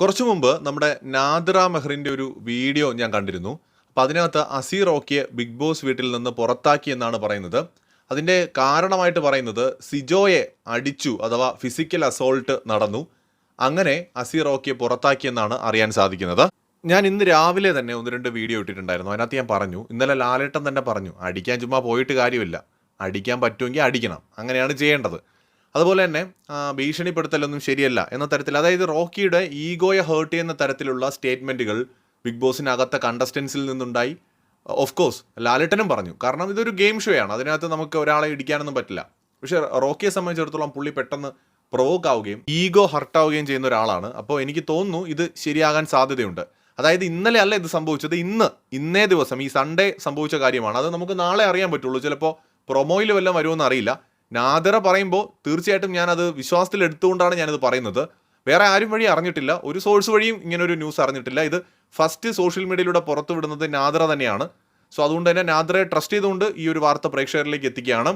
കുറച്ചു മുമ്പ് നമ്മുടെ നാദിറ മെഹ്റിന്റെ ഒരു വീഡിയോ ഞാൻ കണ്ടിരുന്നു. അപ്പോൾ അതിനകത്ത് അസീർ ഓക്കിയെ ബിഗ് ബോസ് വീട്ടിൽ നിന്ന് പുറത്താക്കി എന്നാണ് പറയുന്നത്. അതിന്റെ കാരണമായിട്ട് പറയുന്നത് സിജോയെ അടിച്ചു അഥവാ ഫിസിക്കൽ അസോൾട്ട് നടന്നു. അങ്ങനെ അസീർ ഓക്കിയെ പുറത്താക്കിയെന്നാണ് അറിയാൻ സാധിക്കുന്നത്. ഞാൻ ഇന്ന് രാവിലെ തന്നെ ഒന്ന് രണ്ട് വീഡിയോ ഇട്ടിട്ടുണ്ടായിരുന്നു. അതിനകത്ത് ഞാൻ പറഞ്ഞു ഇന്നലെ ലാലേട്ടൻ തന്നെ പറഞ്ഞു അടിക്കാൻ ചുമ്മാ പോയിട്ട് കാര്യമില്ല. അടിക്കാൻ പറ്റുമെങ്കിൽ അടിക്കണം. അങ്ങനെയാണ് ചെയ്യേണ്ടത്. അതുപോലെ തന്നെ ഭീഷണിപ്പെടുത്തലൊന്നും ശരിയല്ല എന്ന തരത്തിൽ അതായത് റോക്കിയുടെ ഈഗോയെ ഹേർട്ട് ചെയ്യുന്ന തരത്തിലുള്ള സ്റ്റേറ്റ്മെന്റുകൾ ബിഗ് ബോസിനകത്ത കണ്ടസ്റ്റൻസിൽ നിന്നുണ്ടായി. ഓഫ് കോഴ്സ് ലാലേട്ടനും പറഞ്ഞു. കാരണം ഇതൊരു ഗെയിം ഷോ ആണ് അതിനകത്ത് നമുക്ക് ഒരാളെ ഇടിക്കാനൊന്നും പറ്റില്ല. പക്ഷേ റോക്കിയെ സംബന്ധിച്ചിടത്തോളം പുള്ളി പെട്ടെന്ന് പ്രൊവോക്ക് ആവുകയും ഈഗോ ഹർട്ടാവുകയും ചെയ്യുന്ന ഒരാളാണ്. അപ്പോൾ എനിക്ക് തോന്നുന്നു ഇത് ശരിയാകാൻ സാധ്യതയുണ്ട്. അതായത് ഇന്നലെ അല്ല ഇത് സംഭവിച്ചത്. ഇന്ന് ഇന്നേ ദിവസം ഈ സൺഡേ സംഭവിച്ച കാര്യമാണ്. അത് നമുക്ക് നാളെ അറിയാൻ പറ്റുള്ളൂ. ചിലപ്പോൾ പ്രൊമോയിൽ വല്ലതും വരുമെന്ന് അറിയില്ല. നാദറ പറയുമ്പോൾ തീർച്ചയായിട്ടും ഞാനത് വിശ്വാസത്തിൽ എടുത്തുകൊണ്ടാണ് ഞാനിത് പറയുന്നത്. വേറെ ആരും വഴി അറിഞ്ഞിട്ടില്ല. ഒരു സോഴ്സ് വഴിയും ഇങ്ങനെ ഒരു ന്യൂസ് അറിഞ്ഞിട്ടില്ല. ഇത് ഫസ്റ്റ് സോഷ്യൽ മീഡിയയിലൂടെ പുറത്തു വിടുന്നത് നാദറ തന്നെയാണ്. സോ അതുകൊണ്ട് തന്നെ നാദ്രയെ ട്രസ്റ്റ് ചെയ്തുകൊണ്ട് ഈ ഒരു വാർത്ത പ്രേക്ഷകരിലേക്ക് എത്തിക്കുകയാണ്.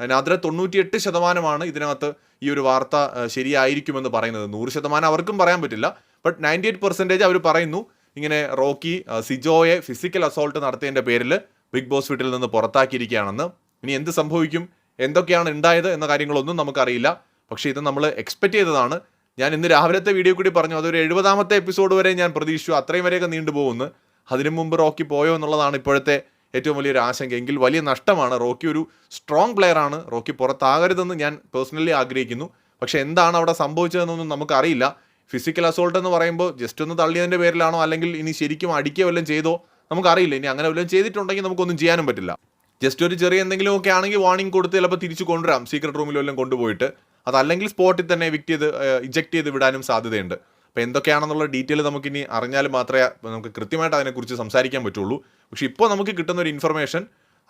നാദ്ര തൊണ്ണൂറ്റിയെട്ട് ശതമാനമാണ് ഇതിനകത്ത് ഈ ഒരു വാർത്ത ശരിയായിരിക്കുമെന്ന് പറയുന്നത്. നൂറ് ശതമാനം അവർക്കും പറയാൻ പറ്റില്ല. ബട്ട് നയന്റി എയ്റ്റ് പെർസെന്റേജ് അവർ പറയുന്നു. ഇങ്ങനെ റോക്കി സിജോയെ ഫിസിക്കൽ അസോൾട്ട് നടത്തിയതിന്റെ പേരിൽ ബിഗ് ബോസ് വീട്ടിൽ നിന്ന് പുറത്താക്കിയിരിക്കുകയാണെന്ന്. ഇനി എന്ത് സംഭവിക്കും? എന്തൊക്കെയാണ് ഉണ്ടായത് എന്ന കാര്യങ്ങളൊന്നും നമുക്കറിയില്ല. പക്ഷേ ഇത് നമ്മൾ എക്സ്പെക്ട് ചെയ്തതാണ്. ഞാൻ ഇന്ന് രാവിലത്തെ വീഡിയോ കൂടി പറഞ്ഞു. അതൊരു എഴുപതാമത്തെ എപ്പിസോഡ് വരെ ഞാൻ പ്രതീക്ഷിച്ചു. അത്രയും വരെയൊക്കെ നീണ്ടുപോകുന്നു അതിനു മുമ്പ് റോക്കി പോയോ എന്നുള്ളതാണ് ഇപ്പോഴത്തെ ഏറ്റവും വലിയൊരു ആശങ്ക. എങ്കിൽ വലിയ നഷ്ടമാണ്. റോക്കി ഒരു സ്ട്രോങ് പ്ലെയർ ആണ്. റോക്കി പുറത്താകരുതെന്ന് ഞാൻ പേഴ്സണലി ആഗ്രഹിക്കുന്നു. പക്ഷെ എന്താണ് അവിടെ സംഭവിച്ചതെന്നൊന്നും നമുക്കറിയില്ല. ഫിസിക്കൽ അസോൾട്ട് എന്ന് പറയുമ്പോൾ ജസ്റ്റ് ഒന്ന് തള്ളിയതിന്റെ പേരിലാണോ അല്ലെങ്കിൽ ഇനി ശരിക്കും അടിക്കുക വല്ലതും ചെയ്തോ നമുക്കറിയില്ല. ഇനി അങ്ങനെ വല്ലതും ചെയ്തിട്ടുണ്ടെങ്കിൽ നമുക്കൊന്നും ചെയ്യാനും പറ്റില്ല. ജസ്റ്റ് ഒരു ചെറിയ എന്തെങ്കിലും ഒക്കെ ആണെങ്കിൽ വാർണിംഗ് കൊടുത്ത് ചിലപ്പോൾ തിരിച്ചു കൊണ്ടുവരാം. സീക്രട്ട് റൂമിൽ വല്ലതും കൊണ്ടുപോയിട്ട്. അതല്ലെങ്കിൽ സ്പോട്ടിൽ തന്നെ വിക്റ്റ് ചെയ്ത് ഇജക്ട് ചെയ്ത് വിടാനും സാധ്യതയുണ്ട്. അപ്പോൾ എന്തൊക്കെയാണെന്നുള്ള ഡീറ്റെയിൽ നമുക്കിനി അറിഞ്ഞാൽ മാത്രമേ നമുക്ക് കൃത്യമായിട്ട് അതിനെക്കുറിച്ച് സംസാരിക്കാൻ പറ്റുള്ളൂ. പക്ഷേ ഇപ്പോൾ നമുക്ക് കിട്ടുന്ന ഒരു ഇൻഫർമേഷൻ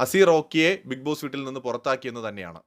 അസീർ ഓക്കിയെ ബിഗ് ബോസ് വീട്ടിൽ നിന്ന് പുറത്താക്കിയെന്ന് തന്നെയാണ്.